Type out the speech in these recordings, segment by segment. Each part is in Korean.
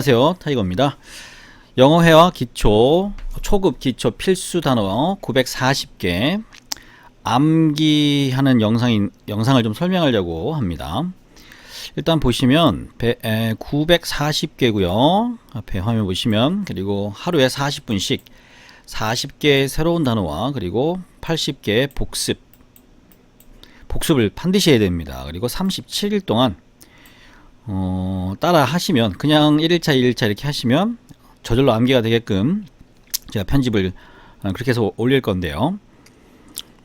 안녕하세요. 타이거입니다. 영어 회화 기초 초급 기초 필수 단어 940개. 암기하는 영상인, 영상을 좀 설명하려고 합니다. 일단 보시면 940개고요. 앞에 화면 보시면 그리고 하루에 40분씩 40개 새로운 단어와 그리고 80개 복습 복습을 반드시 해야 됩니다. 그리고 37일 동안 어, 따라 하시면 그냥 1일차 2일차 이렇게 하시면 저절로 암기가 되게끔 제가 편집을 어, 그렇게 해서 올릴 건데요.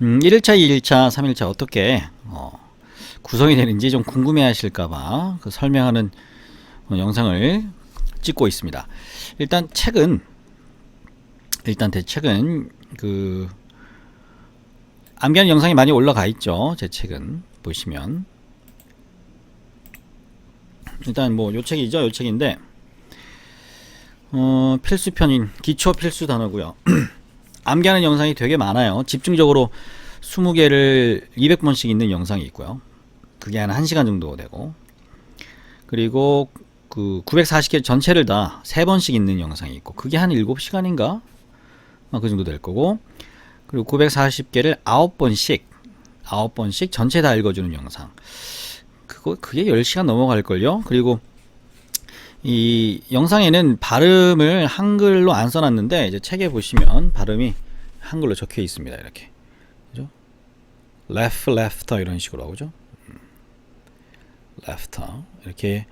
음, 1일차 2일차 3일차 어떻게 어, 구성이 되는지 좀 궁금해 하실까봐 그 설명하는 어, 영상을 찍고 있습니다. 일단 책은 일단 제 책은 그 암기하는 영상이 많이 올라가 있죠. 제 책은 보시면 일단 뭐 요 책이죠. 요 책인데 어, 필수편인 기초 필수 단어고요. 암기하는 영상이 되게 많아요. 집중적으로 20개를 200번씩 있는 영상이 있고요. 그게 한 1시간 정도 되고 그리고 그 940개 전체를 다 3번씩 있는 영상이 있고 그게 한 7시간인가? 아, 그 정도 될 거고 그리고 940개를 9번씩 9번씩 전체 다 읽어주는 영상 그거 그게 10시간 넘어갈 걸요. 그리고 이 영상에는 발음을 한글로 안 써놨는데 이제 책에 보시면 발음이 한글로 적혀 있습니다. 이렇게 그죠? left, left 이런 식으로 하고죠. 음. left 이렇게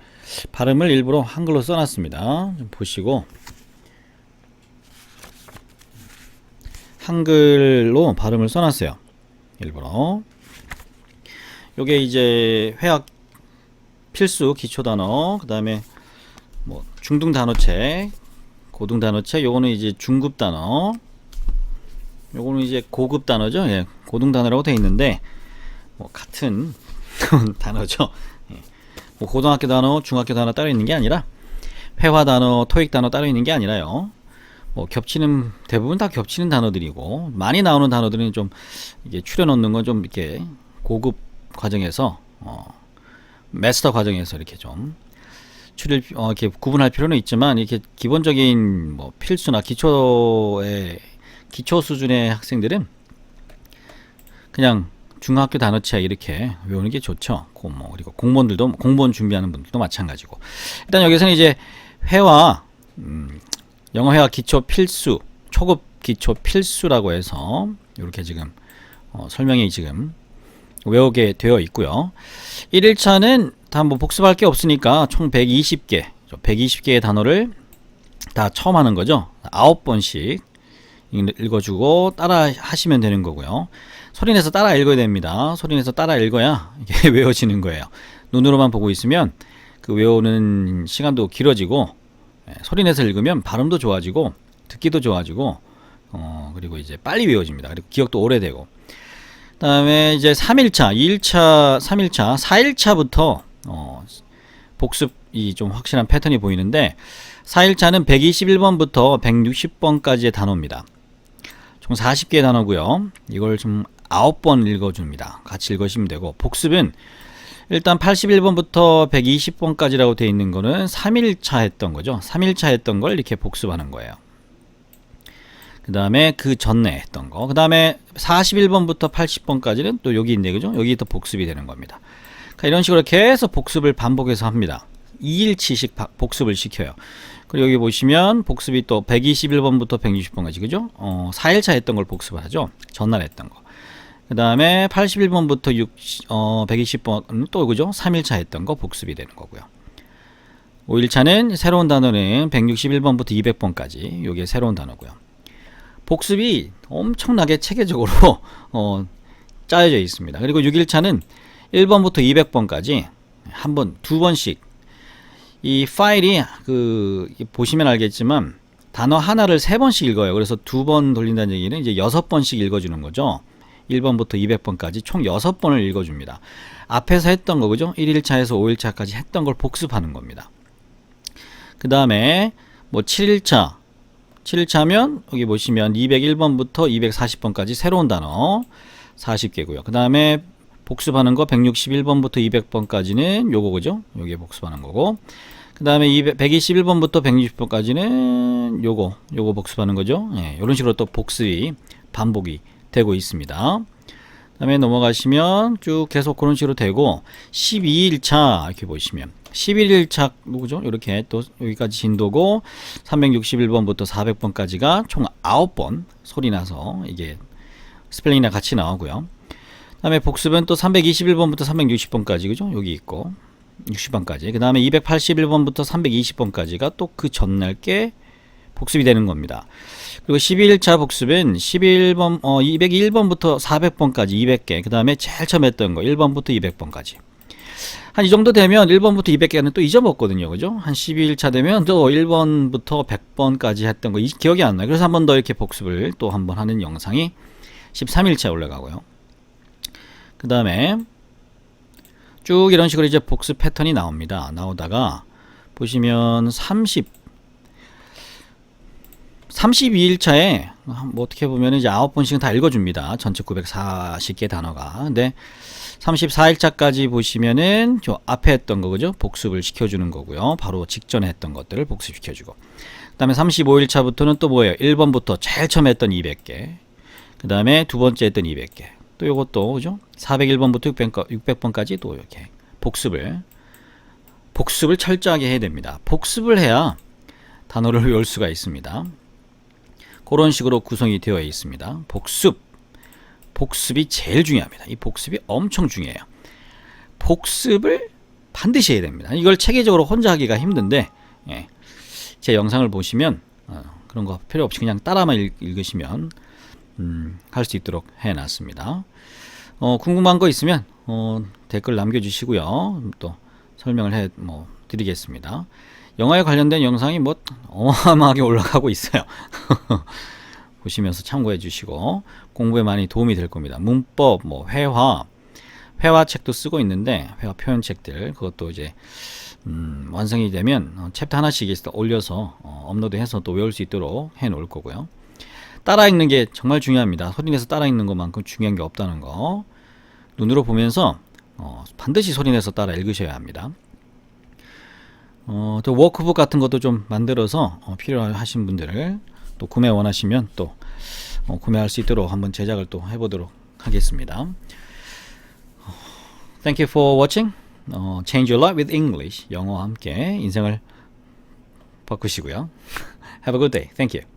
발음을 일부러 한글로 써놨습니다. 좀 보시고 한글로 발음을 써놨어요. 일부러 요게 이제 회화 필수 기초 단어 그 다음에 뭐 중등 단어책 고등 단어책 요거는 이제 중급 단어. 요거는 이제 고급 단어죠. 예 고등 단어라고 돼 있는데 뭐 같은 단어죠. 예. 뭐 고등학교 단어 중학교 단어 따로 있는 게 아니라 회화 단어 토익 단어 따로 있는 게 아니라요. 뭐 겹치는 대부분 다 겹치는 단어들이고 많이 나오는 단어들은 좀 이게 추려 넣는 건 좀 이렇게 고급 과정에서 어, 마스터 과정에서 이렇게 좀 추릴 어, 이렇게 구분할 필요는 있지만 이렇게 기본적인 뭐 필수나 기초의 기초 수준의 학생들은 그냥 중학교 단어책 이렇게 외우는 게 좋죠. 고, 뭐 그리고 공무원들도 공무원 준비하는 분들도 마찬가지고 일단 여기서는 이제 회화 음, 영어 회화 기초 필수 초급 기초 필수라고 해서 이렇게 지금 어, 설명이 지금 외우게 되어 있고요. 1일차는 다 뭐 복습할 게 없으니까 총 120개, 120개의 단어를 다 처음 하는 거죠. 9번씩 읽어주고 따라 하시면 되는 거고요. 소리내서 따라 읽어야 됩니다. 소리내서 따라 읽어야 이게 외워지는 거예요. 눈으로만 보고 있으면 그 외우는 시간도 길어지고 예, 소리내서 읽으면 발음도 좋아지고 듣기도 좋아지고 어, 그리고 이제 빨리 외워집니다. 그리고 기억도 오래되고 다음에 이제 3일차, 2일차, 3일차, 4일차부터 어, 복습이 좀 확실한 패턴이 보이는데 4일차는 121번부터 160번까지의 단어입니다. 총 40개의 단어고요. 이걸 좀 9번 읽어줍니다. 같이 읽으시면 되고 복습은 일단 81번부터 120번까지라고 되어 있는 거는 3일차 했던 거죠. 3일차 했던 걸 이렇게 복습하는 거예요. 그 다음에 그 전에 했던 거. 그 다음에 41번부터 80번까지는 또 여기 있네, 그죠? 여기 또 복습이 되는 겁니다. 그러니까 이런 식으로 계속 복습을 반복해서 합니다. 2일치씩 복습을 시켜요. 그리고 여기 보시면 복습이 또 121번부터 160번까지, 그죠? 어, 4일차 했던 걸 복습을 하죠. 전날 했던 거. 그 다음에 81번부터 6, 어, 120번, 또 그죠? 3일차 했던 거 복습이 되는 거고요. 5일차는 새로운 단어는 161번부터 200번까지. 요게 새로운 단어고요. 복습이 엄청나게 체계적으로 어, 짜여져 있습니다. 그리고 6일차는 1번부터 200번까지 한 번, 두 번씩 이 파일이 그 보시면 알겠지만 단어 하나를 세 번씩 읽어요. 그래서 두 번 돌린다는 얘기는 이제 여섯 번씩 읽어주는 거죠. 1번부터 200번까지 총 6번을 읽어줍니다. 앞에서 했던 거 그죠? 1일차에서 5일차까지 했던 걸 복습하는 겁니다. 그 다음에 뭐 7일차 7일차면 여기 보시면 201번부터 240번까지 새로운 단어 40개고요. 그 다음에 복습하는 거 161번부터 200번까지는 요거 그죠? 요게 복습하는 거고 그 다음에 121번부터 160번까지는 요거, 요거 복습하는 거죠. 예, 이런 식으로 또 복습이 반복이 되고 있습니다. 그 다음에 넘어가시면 쭉 계속 그런 식으로 되고 12일차 이렇게 보시면 11일차 누구죠? 이렇게 또 여기까지 진도고 361번부터 400번까지가 총 9번 소리 나서 이게 스펠링이랑 같이 나오고요. 그다음에 복습은 또 321번부터 360번까지 그죠? 여기 있고 60번까지. 그다음에 281번부터 320번까지가 또 그 전날 게 복습이 되는 겁니다. 그리고 11차 복습은 11번 어 201번부터 400번까지 200개. 그 다음에 제일 처음 했던 거 1번부터 200번까지. 한 이 정도 되면 1번부터 200개는 또 잊어먹거든요. 그죠? 한 12일차 되면 또 1번부터 100번까지 했던 거 이- 기억이 안 나요. 그래서 한 번 더 이렇게 복습을 또 한 번 하는 영상이 13일차에 올라가고요. 그 다음에 쭉 이런 식으로 이제 복습 패턴이 나옵니다. 나오다가 보시면 30 32일차에 뭐 어떻게 보면 이제 9번씩은 다 읽어줍니다. 전체 940개 단어가. 근데 34일차까지 보시면은 저 앞에 했던 거 그죠? 복습을 시켜주는 거고요. 바로 직전에 했던 것들을 복습시켜주고. 그 다음에 35일차부터는 또 뭐예요? 1번부터 제일 처음 했던 200개. 그 다음에 두 번째 했던 200개. 또 요것도 그죠? 401번부터 600번, 600 번까지 또 이렇게 복습을 복습을 철저하게 해야 됩니다. 복습을 해야 단어를 외울 수가 있습니다. 그런 식으로 구성이 되어 있습니다. 복습. 복습이 제일 중요합니다. 이 복습이 엄청 중요해요. 복습을 반드시 해야 됩니다. 이걸 체계적으로 혼자 하기가 힘든데 예, 제 영상을 보시면 어, 그런 거 필요 없이 그냥 따라만 읽, 읽으시면 음, 할 수 있도록 해놨습니다. 어, 궁금한 거 있으면 어, 댓글 남겨주시고요. 또 설명을 해 뭐 드리겠습니다. 영화에 관련된 영상이 뭐 어마어마하게 올라가고 있어요. 보시면서 참고해 주시고 공부에 많이 도움이 될 겁니다. 문법, 뭐 회화, 회화 책도 쓰고 있는데 회화 표현 책들 그것도 이제 음, 완성이 되면 어, 챕터 하나씩 올려서 어, 업로드해서 또 외울 수 있도록 해 놓을 거고요. 따라 읽는 게 정말 중요합니다. 소리내서 따라 읽는 것만큼 중요한 게 없다는 거 눈으로 보면서 어, 반드시 소리내서 따라 읽으셔야 합니다. 어, 또 워크북 같은 것도 좀 만들어서 어, 필요하신 분들을 또 구매 원하시면 또 어, 구매할 수 있도록 한번 제작을 또 해보도록 하겠습니다. 어, Thank you for watching. 어, Change your life with English. 영어와 함께 인생을 바꾸시고요. Have a good day. Thank you.